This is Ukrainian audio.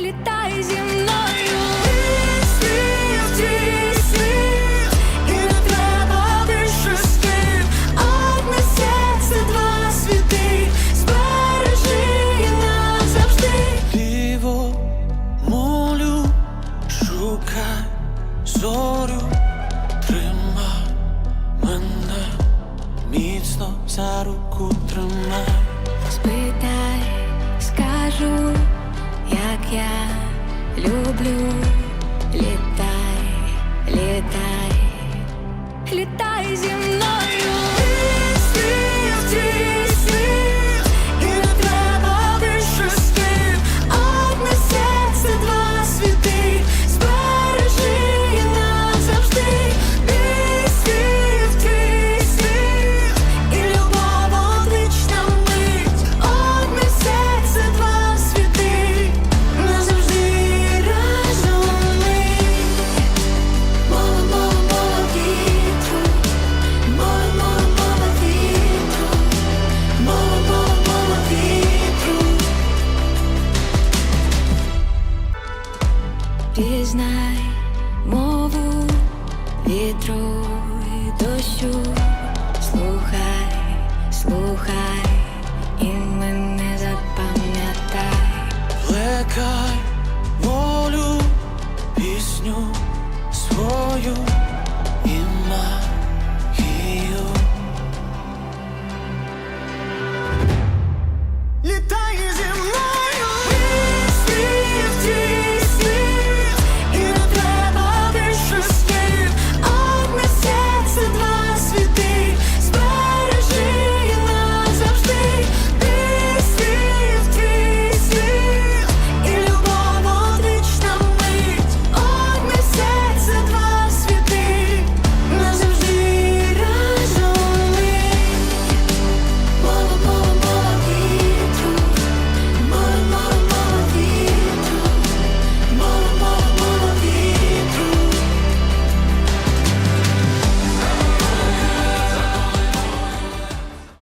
літай зі мною. Світ, твій світ, і не треба більше слів. Одне серце, два світи, збережи назавжди. Ліво молю, шукай зорю, тримай мене, міцно за руку тримай. Я люблю. Літай, літай, літай зі мною. Пізнай мову вітру і дощу, слухай, слухай.